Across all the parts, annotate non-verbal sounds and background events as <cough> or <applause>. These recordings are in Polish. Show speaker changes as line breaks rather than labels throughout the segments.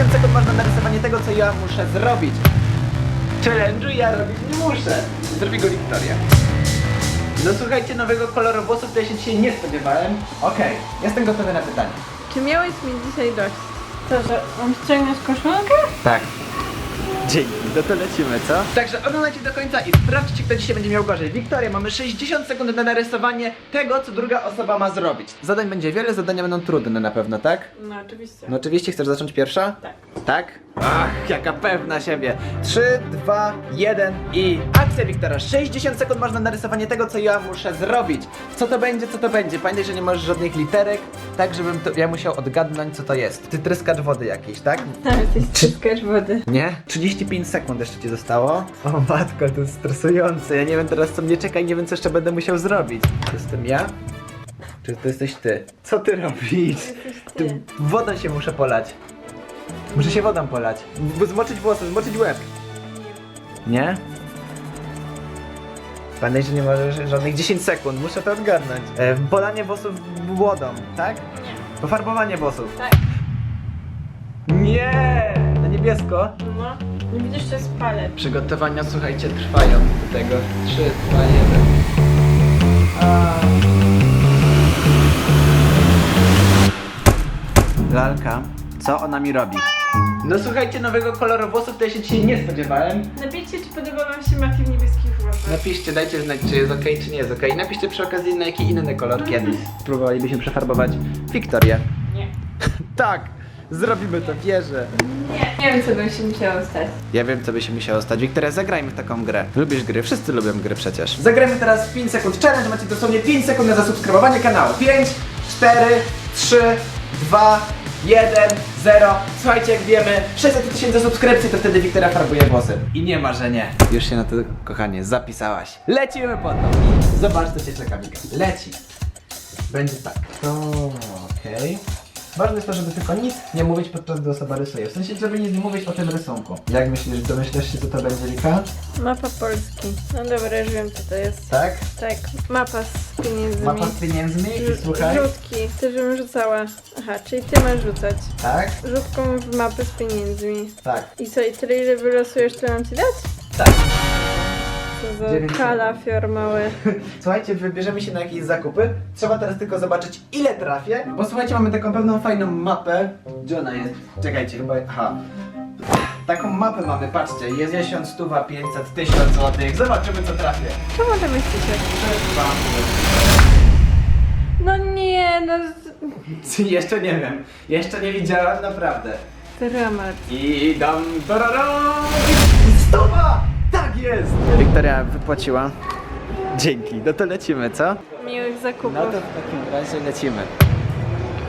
60 sekund masz na narysowanie tego, co ja muszę zrobić. Challenge'u ja robić nie muszę. Zrobi go Wiktoria. No słuchajcie, nowego koloru włosów to ja się dzisiaj nie spodziewałem. Okej, jestem gotowy na pytanie.
Czy miałeś mi dzisiaj dość? To, że mam ściągnąć koszulkę?
Tak. Dzięki, no to lecimy, co? Także oglądajcie do końca i sprawdźcie, kto dzisiaj będzie miał gorzej. Wiktoria, mamy 60 sekund na narysowanie tego, co druga osoba ma zrobić. Zadań będzie wiele, zadania będą trudne na pewno, tak?
No oczywiście.
No oczywiście, chcesz zacząć pierwsza?
Tak.
Tak? Ach, jaka pewna siebie. 3, 2, 1 i akcja Wiktora. 60 sekund masz na narysowanie tego, co ja muszę zrobić. Co to będzie, co to będzie? Pamiętaj, że nie masz żadnych literek, tak żebym to, ja musiał odgadnąć, co to jest. Ty tryskacz wody jakiś, tak?
Tam jesteś ściskacz wody.
Nie? 35 sekund jeszcze ci zostało. O matko, to jest stresujące. Ja nie wiem teraz co mnie czeka i nie wiem co jeszcze będę musiał zrobić. To jestem ja? Czy to jesteś ty? Co ty robisz?
ty.
Wodą się muszę polać. Muszę się wodą polać. W- Zmoczyć włosy, zmoczyć łeb. Nie? Pamiętaj, że nie możesz żadnych 10 sekund, muszę to odgadnąć. E, polanie włosów wodą, tak?
Nie.
Pofarbowanie włosów.
Tak.
Nie! Na niebiesko.
No. Nie widzisz, że jest.
Przygotowania, słuchajcie, trwają do tego. 3, 2, 1. A... Lalka, co ona mi robi? No słuchajcie, nowego koloru włosów to ja się dzisiaj nie spodziewałem.
Napiszcie, czy podoba wam się Mati w niebieskich włosach.
Napiszcie, dajcie znać, czy jest ok, czy nie jest ok. Napiszcie przy okazji, na jaki inny kolor kiedyś spróbowalibyśmy przefarbować Wiktorię.
Nie. <laughs>
Tak, zrobimy to, wierzę.
Nie. Nie wiem, co bym się musiało stać.
Ja wiem, co by się musiało stać. Wiktoria, zagrajmy w taką grę. Lubisz gry? Wszyscy lubią gry przecież. Zagrajmy teraz 5 sekund challenge. Macie dosłownie 5 sekund na zasubskrybowanie kanału. 5, 4, 3, 2, 1, 0. Słuchajcie, jak wiemy, 600 tysięcy subskrypcji, to wtedy Wiktoria farbuje włosy. I nie ma, że nie. Już się na to, kochanie, zapisałaś. Lecimy po to. Zobacz, co cię czeka, Wika. Leci. Będzie tak. To okej. Ważne jest to, żeby tylko nic nie mówić podczas gdy osoba rysuje. W sensie, żeby nic nie mówić o tym rysunku. Jak myślisz, domyślasz się, co to będzie, Wika?
Mapa Polski. No dobra, już wiem, co to jest.
Tak?
Tak, mapa z pieniędzmi.
Mapa z pieniędzmi i słuchaj.
Rzutki. Ty, żebym rzucała. Aha, czyli ty masz rzucać.
Tak?
Rzutką w mapę z pieniędzmi.
Tak.
I co, i tyle ile wylosujesz, tyle mam ci dać?
Tak. Dziewięć
kalafior mały. <laughs>
Słuchajcie, wybierzemy się na jakieś zakupy. Trzeba teraz tylko zobaczyć, ile trafię. Bo słuchajcie, mamy taką pewną fajną mapę. Gdzie ona jest? Czekajcie, chyba. Aha. Taką mapę mamy, patrzcie. Jest 1000, stuwa, 500, 1000 złotych. Zobaczymy, co trafię.
Co może myślicie?
3, 2,
No nie, no z- <laughs>
Jeszcze nie wiem. Jeszcze nie widziałem, naprawdę.
dramat.
I dam! Stuwa! Jest! Wiktoria wypłaciła. Dzięki, no to lecimy, co?
Miłych zakupów.
No to w takim razie lecimy.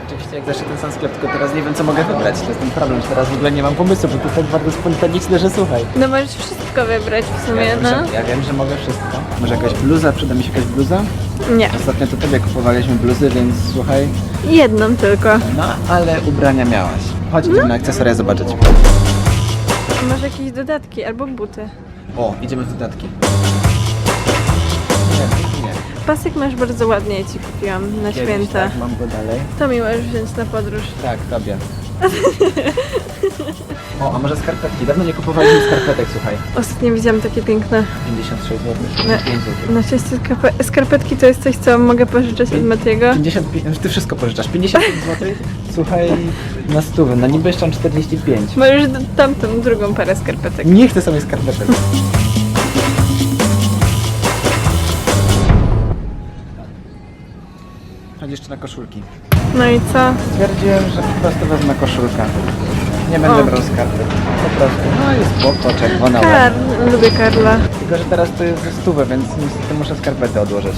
Oczywiście jak zawsze ten sam sklep, tylko teraz nie wiem co mogę wybrać. To jest ten problem, że teraz w ogóle nie mam pomysłu, że to tak bardzo spontaniczne, że słuchaj.
No możesz wszystko wybrać w
Ja
sumie,
wiem,
no.
że, ja wiem, że mogę wszystko. Może jakaś bluza? Przyda mi się jakaś bluza?
Nie,
Ostatnio to tobie kupowaliśmy bluzy, więc słuchaj.
jedną tylko.
No, ale ubrania miałaś. Chodź, idziemy na akcesoria zobaczyć.
Może jakieś dodatki albo buty.
O, idziemy w dodatki. Nie, nie.
Pasek masz bardzo ładnie, ja ci kupiłam na
Kiedyś,
święta.
Tak, mam go dalej.
To mi możesz wziąć na podróż.
Tak, tobie. O, a może skarpetki? Dawno nie kupowaliśmy skarpetek, słuchaj.
Ostatnio widziałam takie piękne.
56 zł,
No.
5 zł.
Na szczęście skarpe- skarpetki to jest coś, co mogę pożyczyć od Matiego.
55, ty wszystko pożyczasz. 55 <laughs> zł? Słuchaj, na stówę, na niby jeszcze mam 45.
Możesz d- tamtą drugą parę skarpetek.
Nie chcę sobie skarpetek. Chodź jeszcze na koszulki.
No i co?
Stwierdziłem, że po prostu wezmę koszulkę. Nie będę
O.
brał skarpet. Po prostu. No jest spoko, czerwona.
Kar,
ładna.
lubię Karla.
Tylko, że teraz to jest ze stówę, więc niestety muszę skarpety odłożyć.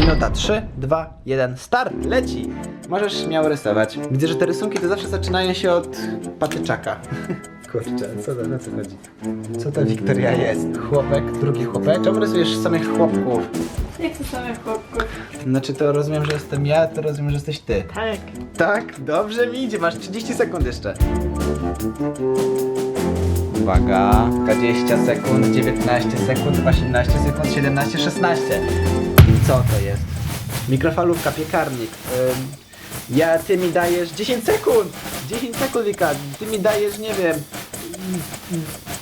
Minuta 3, 2, 1, start! Leci! Możesz śmiało rysować. Widzę, że te rysunki to zawsze zaczynają się od patyczaka. <laughs> Kurczę, co to, na co chodzi? Co to Wiktoria jest? Chłopek, drugi chłopek? Czemu rysujesz samych chłopków?
Jak to same chłopków?
Znaczy to rozumiem, że jestem ja, to rozumiem, że jesteś ty.
Tak.
Tak, dobrze mi idzie, masz 30 sekund jeszcze. Uwaga, 20 sekund, 19 sekund, 18 sekund, 17, 16. Co to jest? Mikrofalówka, piekarnik. Ym, ja, ty mi dajesz 10 sekund! 10 sekund, Wika. Ty mi dajesz, nie wiem.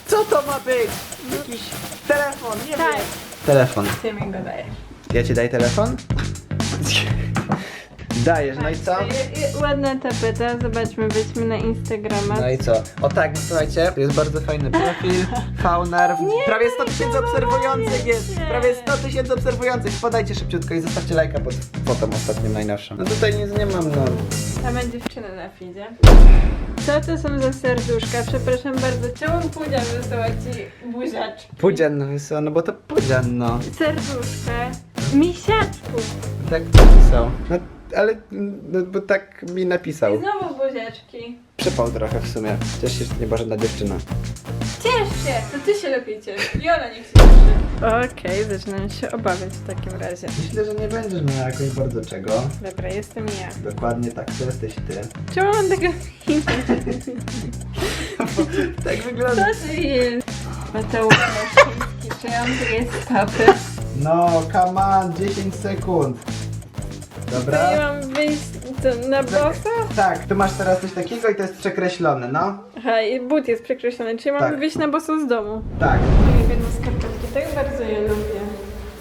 Co to ma być? Jakiś telefon, nie
Tak.
wiem. Telefon.
Ty mi go dajesz.
Ja ci daję telefon? <laughs> Dajesz, no i co?
I- i- Ładna tapeta, zobaczmy, wejdźmy na Instagrama.
No i co? O tak, no słuchajcie, to jest bardzo fajny profil. Faunar. <laughs> Prawie 100 tysięcy obserwujących jest.
się.
Prawie 100 tysięcy obserwujących. Podajcie szybciutko i zostawcie lajka pod fotą ostatnim najnowszą. No tutaj nic nie mam, no.
Same dziewczyny na feedzie. Co to są za serduszka? Przepraszam bardzo, czemu Pudzian wysłała ci buziaczki?
Pudzian wysłał, no bo to Pudzian, no.
Serduszka. Misiaczków.
Tak napisał. No, ale, no, bo tak mi napisał.
I znowu buziaczki.
Przypał trochę w sumie. Ciesz się, że to nie była żadna dziewczyna.
Ciesz się! To ty się lepiej ciesz. I ona niech się cieszy. Okej, zaczynam się obawiać w takim razie.
Myślę, że nie będziesz miała jakoś bardzo czego.
Dobra, jestem ja.
Dokładnie tak, to jesteś ty.
Czemu mam tego <laughs>
Tak wygląda.
Co to jest? Mateusz Maszyński, czy on tu jest papy?
No, come on, 10 sekund.
To
Dobra?
nie mam wyjść do, na bossa?
Tak, tu masz teraz coś takiego i to jest przekreślone, no.
Aha, i but jest przekreślony, czyli mam
Tak.
wyjść na bossa z domu.
Tak.
Moje biedne skarpetki, tak bardzo je lubię.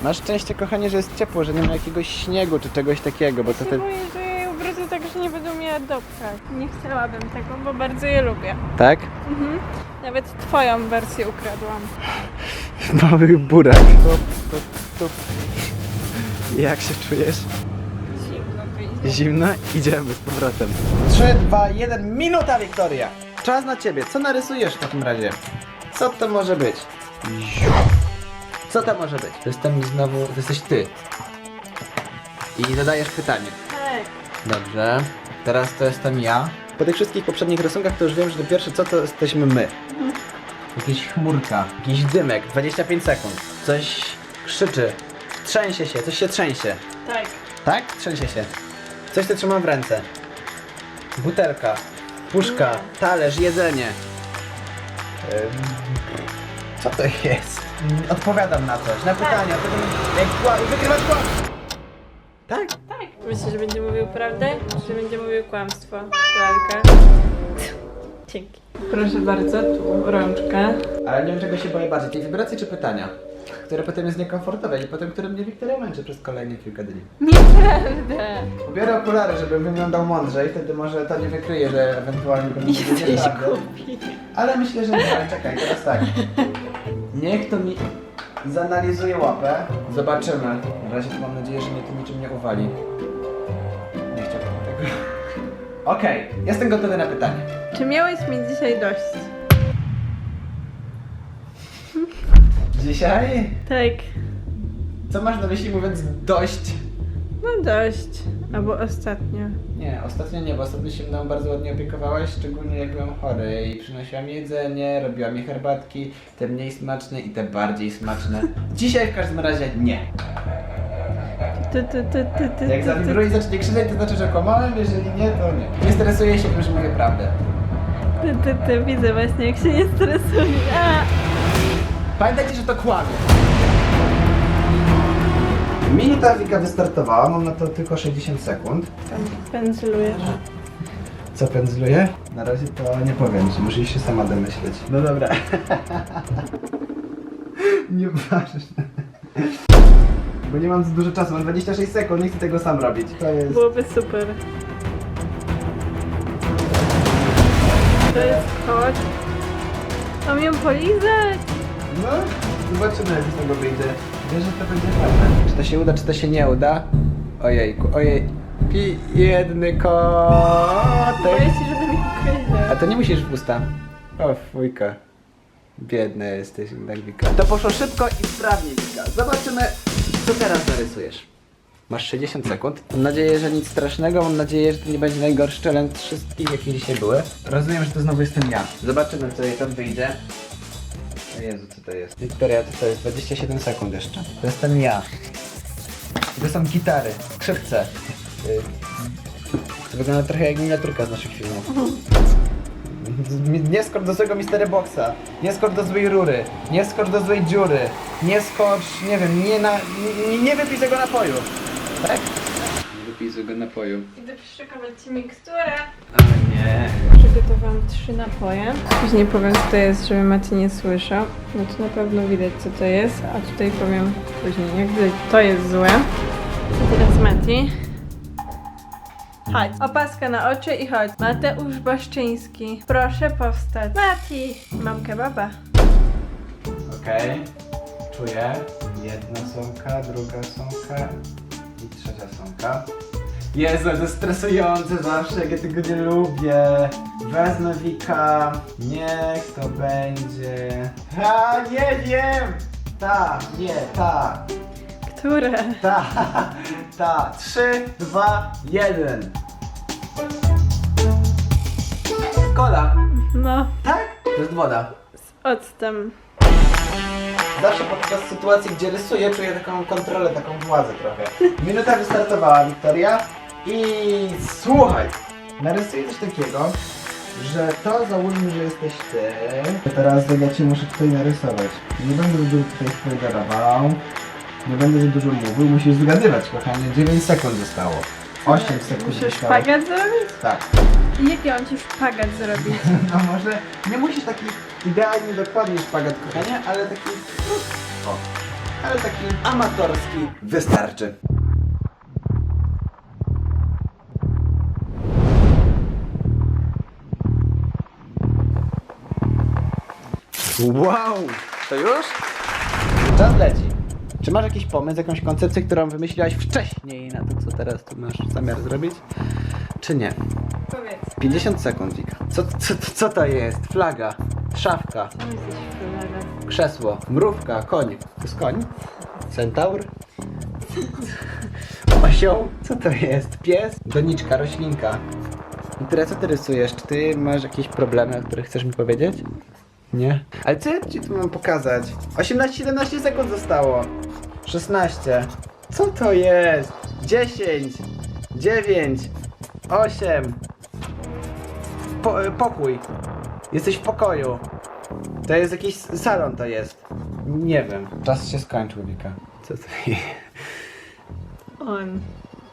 Masz szczęście, kochanie, że jest ciepło, że nie ma jakiegoś śniegu czy czegoś takiego, bo to
Ja
te...
boję, że je ubrudzę tak, że nie będą miała dopchać. Nie chciałabym tego, bo bardzo je lubię.
Tak?
Mhm. Nawet twoją wersję ukradłam. <laughs>
Mały burak. Tup, tup, tup. Jak się czujesz?
Zimno?
Idziemy z powrotem. 3, 2, 1, minuta, Wiktoria! Czas na ciebie. Co narysujesz w takim razie? Co to może być? Co to może być? To jestem znowu... To jesteś ty. I zadajesz pytanie.
Tak.
Dobrze. Teraz to jestem ja. Po tych wszystkich poprzednich rysunkach to już wiem, że to pierwsze co to jesteśmy my. Jakaś chmurka, jakiś dymek, 25 sekund. Coś krzyczy, trzęsie się, coś się trzęsie.
Tak.
Tak? Trzęsie się. Coś to trzymam w ręce. Butelka, puszka, talerz, jedzenie. Ym, Co to jest? Mm, Odpowiadam na coś, na pytania. Potem jak kła- kłamstwo. Tak?
Tak. Myślisz, że będzie mówił prawdę, czy będzie mówił kłamstwo? Lalka. Dzięki. Proszę bardzo, tu rączka.
Ale nie wiem czego się boję bardziej, tej wibracji czy pytania? Które potem jest niekomfortowe i potem które mnie Wiktoria męczy przez kolejne kilka dni.
Nieprawda.
Pobiorę okulary, żebym wyglądał mądrzej, wtedy może to nie wykryje, że ewentualnie będzie
Jesteś
nieprawda.
głupi.
Ale myślę, że nie, ale czekaj, teraz tak. Niech to mi zanalizuje łapę. Zobaczymy. Na razie to mam nadzieję, że mnie to niczym nie uwali. Nie chciałbym tego. Okej, jestem gotowy na pytanie.
Czy miałeś mieć dzisiaj dość?
Dzisiaj?
Tak.
Co masz na myśli mówiąc dość?
No dość. Albo ostatnio.
Nie, ostatnio nie, bo ostatnio się mną bardzo ładnie opiekowałaś, szczególnie jak byłem chory i przynosiłam jedzenie, robiła mi herbatki, te mniej smaczne i te bardziej smaczne. <laughs> Dzisiaj w każdym razie nie.
Ty, ty, ty, ty, ty,
Jak
ty,
zawibruje i zacznie krzyczeć, to znaczy, że kłamałem, jeżeli nie, to nie. Nie stresuję się tym, że mówię prawdę.
ty, ty, ty, widzę właśnie jak się nie stresuje. A!
Pamiętajcie, że to kłamie. Minuta Wika wystartowała, mam na to tylko 60 sekund.
Pędzlujesz.
Co pędzluję? Na razie to nie powiem, że musisz się sama domyśleć. No dobra. <laughs> Nieważne. Bo nie mam za dużo czasu, mam 26 sekund, nie chcę tego sam robić. To jest...
Byłoby super. To jest kot. Mam ją polizać.
No, zobaczymy jak z tego wyjdzie. Wiesz, że to będzie fajne. Czy to się uda, czy to się nie uda? Ojejku, ojej. Pi jedny
Boję
kotek.
się, żeby mi
A to nie musisz w usta. O, fujka. Biedna jesteś, tak Wika. To poszło szybko i sprawnie, Wika. Zobaczymy, co teraz narysujesz. Masz 60 sekund. Mam nadzieję, że nic strasznego. Mam nadzieję, że to nie będzie najgorszy challenge z wszystkich, jakie dzisiaj były. Rozumiem, że to znowu jestem ja. Zobaczymy, co jej tam wyjdzie. Jezu, co to jest? Wiktoria, co to jest? 27 sekund jeszcze. To jestem ja. To są gitary, skrzypce. Y, To wygląda trochę jak miniaturka z naszych filmów. Nie skocz do złego Mystery Boxa, nie skocz do złej rury, nie skocz do złej dziury, nie skocz, nie wiem, nie na, nie, nie wypij tego napoju. Tak? Nie wypij złej dużego napoju.
Idę przyszykować Ci miksturę.
O nie.
Przygotowałam trzy napoje. Później powiem, co to jest, żeby Maciej nie słyszał. No to na pewno widać, co to jest, a tutaj powiem później. Jak widać, to jest złe. A teraz Mati. Chodź. Opaska na oczy i chodź. Mateusz Baszczyński. Proszę powstać. Mati! Mam kebaba.
Okej. Czuję. Jedna sąka, druga sąka i trzecia sąka. Jezu, to jest stresujące zawsze, jak ja tego nie lubię. Wezmę Wika. Niech to będzie. Ha, nie wiem! Ta, nie, ta,
Które?
ta, ta. Trzy, dwa, jeden. Kola.
No,
Tak? To jest woda.
z octem.
Zawsze podczas sytuacji, gdzie rysuję, czuję taką kontrolę, taką władzę trochę. Minuta wystartowała, Wiktoria. I słuchaj, narysuję coś takiego, że to załóżmy, że jesteś ty. Teraz ja ci muszę tutaj narysować. Nie będę dużo tutaj spoilerował. Nie będę za dużo mówił, musisz zgadywać, kochanie. 9 sekund zostało. 8 sekund
Musisz
zostało.
szpagat zrobić?
Tak.
I jaki on ci szpagat zrobić? <laughs>
No może nie musisz taki idealnie dokładnie szpagat, kochanie, ale taki. O, ale taki amatorski wystarczy. Wow! To już? Czas leci. Czy masz jakiś pomysł, jakąś koncepcję, którą wymyśliłaś wcześniej na to, co teraz tu masz zamiar zrobić? Czy nie?
Powiedz.
50 sekund, Wika. Co, co, co to jest? Flaga, szafka,
Co jesteś cholera?
krzesło, mrówka, koń. To jest koń? Centaur? <laughs> Osioł? Co to jest? Pies? Doniczka, roślinka. I teraz co ty rysujesz? Czy ty masz jakieś problemy, o których chcesz mi powiedzieć? Nie? Ale co ja ci tu mam pokazać? 18-17 sekund zostało. 16. Co to jest? 10. 9. 8. Po, pokój. Jesteś w pokoju. To jest jakiś salon to jest. Nie wiem. Czas się skończył, Wika. Co to jest?
On.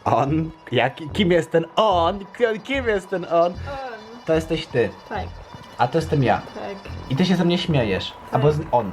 On? Jaki, kim jest ten on? Kim- Kim jest ten on?
On.
To jesteś ty,
Tak,
a to jestem ja.
tak.
I ty się ze mnie śmiejesz. Albo z, on.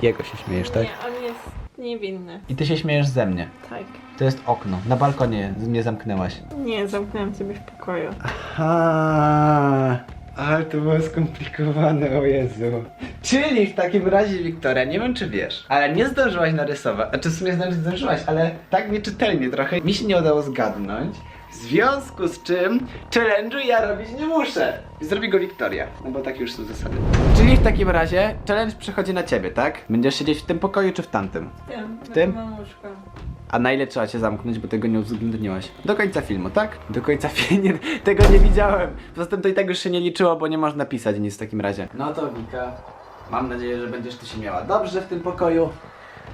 Z jego się śmiejesz, tak?
Nie, on jest niewinny.
I ty się śmiejesz ze mnie.
Tak.
To jest okno. Na balkonie z- mnie zamknęłaś.
Nie, zamknąłem ciebie w pokoju.
Aha, ale to było skomplikowane, o Jezu. Czyli w takim razie, Wiktoria, nie wiem czy wiesz, ale nie zdążyłaś narysować, znaczy w sumie zdąży- zdążyłaś, ale tak nieczytelnie trochę, mi się nie udało zgadnąć. W związku z czym challenge'u ja robić nie muszę. Zrobi go Wiktoria, no bo takie już są zasady. Czyli w takim razie challenge przechodzi na ciebie, tak? Będziesz siedzieć w tym pokoju czy w tamtym?
Wiem,
W tym?
Mam łóżko.
A na ile trzeba cię zamknąć, bo tego nie uwzględniłaś? Do końca filmu, tak? Do końca filmu. <laughs> Tego nie widziałem. Poza tym to i tak już się nie liczyło, bo nie można pisać nic w takim razie. No to Wika, mam nadzieję, że będziesz tu się miała dobrze w tym pokoju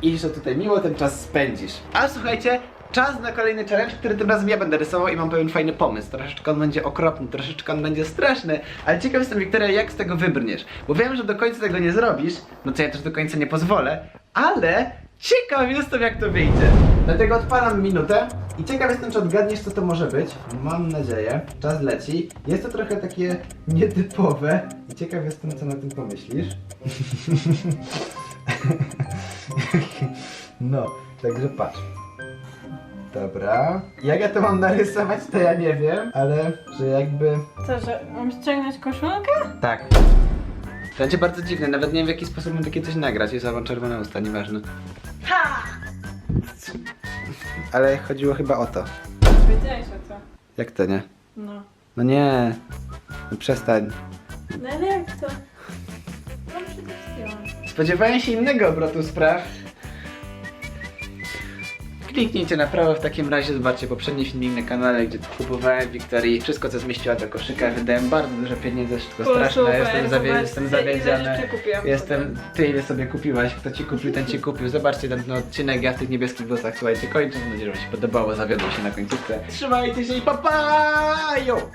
i że tutaj miło ten czas spędzisz. A słuchajcie, czas na kolejny challenge, który tym razem ja będę rysował i mam pewien fajny pomysł. Troszeczkę on będzie okropny, troszeczkę on będzie straszny, ale ciekaw jestem, Wiktoria, jak z tego wybrniesz. Bo wiem, że do końca tego nie zrobisz, no to ja też do końca nie pozwolę, ale ciekaw jestem, jak to wyjdzie. Dlatego odpalam minutę i ciekaw jestem, czy odgadniesz, co to może być. Mam nadzieję. Czas leci. Jest to trochę takie nietypowe i ciekaw jestem, co na tym pomyślisz. <laughs> no, także patrz. Dobra. Jak ja to mam narysować, to ja nie wiem, ale że jakby...
Co, że mam ściągnąć koszulkę?
Tak. To będzie bardzo dziwne, nawet nie wiem w jaki sposób mam takie coś nagrać. Jest mam czerwone usta, nieważne.
Ha!
Ale chodziło chyba o to.
Wiedziałeś o co?
Jak to nie?
No.
No nie. No przestań.
No ale jak to? No przecież zdjęłam.
Spodziewałem się innego obrotu spraw. Kliknijcie na prawo w takim razie, zobaczcie poprzedni filmik na kanale, gdzie kupowałem Wiktorii wszystko co zmieściła do koszyka, wydałem bardzo dużo pieniędzy, wszystko
O,
straszne,
super,
jestem, zawie-
zobaczcie,
jestem
ile
zawiedziony.
rzeczy kupiłam
Jestem, ty ile sobie kupiłaś, kto ci kupił, ten ci kupił. Zobaczcie ten, odcinek, ja w tych niebieskich włosach, słuchajcie, kończę, mam nadzieję, że wam się podobało, zawiodłem się na końcówce. Trzymajcie się i pa pa! Jo!